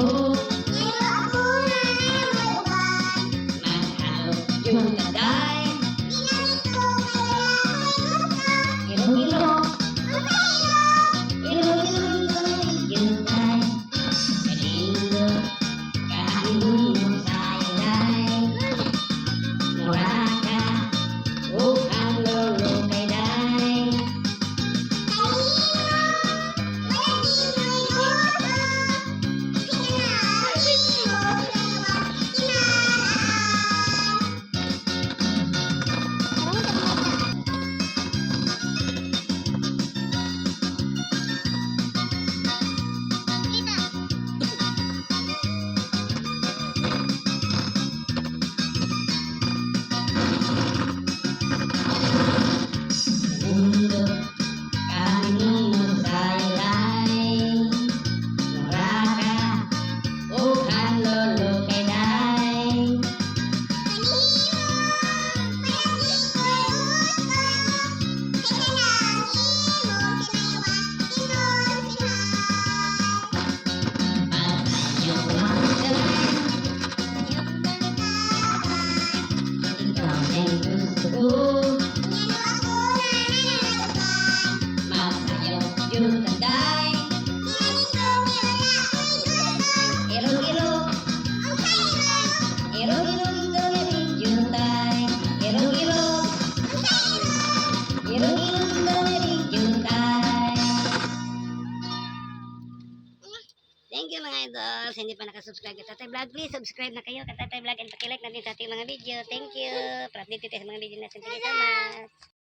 Oh. Thank you mga idol. Sa hindi pa nakasubscribe ka Tatay Vlog, please subscribe na kayo ka Tatay Vlog and pakilike natin sa ating mga video. Thank you. Para update tayo sa mga video natin. Thank you so much.